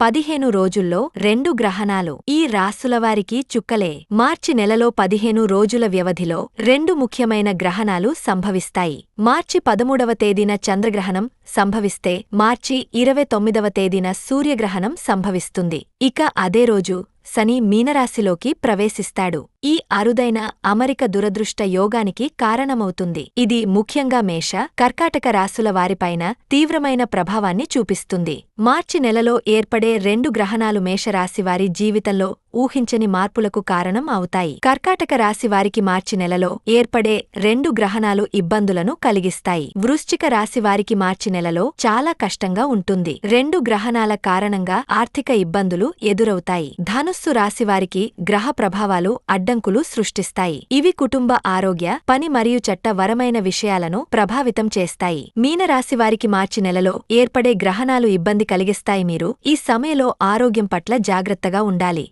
పదిహేను రోజుల్లో రెండు గ్రహణాలు ఈ రాసులవారికి చుక్కలే. మార్చి నెలలో పదిహేను రోజుల వ్యవధిలో రెండు ముఖ్యమైన గ్రహణాలు సంభవిస్తాయి. మార్చి పదమూడవ తేదీన చంద్రగ్రహణం సంభవిస్తే మార్చి ఇరవై తొమ్మిదవ తేదీన సూర్యగ్రహణం సంభవిస్తుంది. ఇక అదే రోజు శని మీనరాశిలోకి ప్రవేశిస్తాడు. ఈ అరుదైన అమరిక దురదృష్ట యోగానికి కారణమవుతుంది. ఇది ముఖ్యంగా మేష కర్కాటక రాశుల వారిపైన తీవ్రమైన ప్రభావాన్ని చూపిస్తుంది. మార్చి నెలలో ఏర్పడే రెండు గ్రహణాలు మేషరాశివారి జీవితంలో ఊహించని మార్పులకు కారణం అవుతాయి. కర్కాటక రాశి వారికి మార్చి నెలలో ఏర్పడే రెండు గ్రహణాలు ఇబ్బందులను కలిగిస్తాయి. వృశ్చిక రాశి వారికి మార్చి నెలలో చాలా కష్టంగా ఉంటుంది. రెండు గ్రహణాల కారణంగా ఆర్థిక ఇబ్బందులు ఎదురవుతాయి. ధనుస్సు రాశి వారికి గ్రహ ప్రభావాలు అడ్డంకులు సృష్టిస్తాయి. ఇవి కుటుంబ ఆరోగ్య పని మరియు చట్టవరమైన విషయాలను ప్రభావితం చేస్తాయి. మీనరాశి వారికి మార్చి నెలలో ఏర్పడే గ్రహణాలు ఇబ్బంది కలిగిస్తాయి మీరు. ఈ సమయంలో ఆరోగ్యం పట్ల జాగ్రత్తగా ఉండాలి.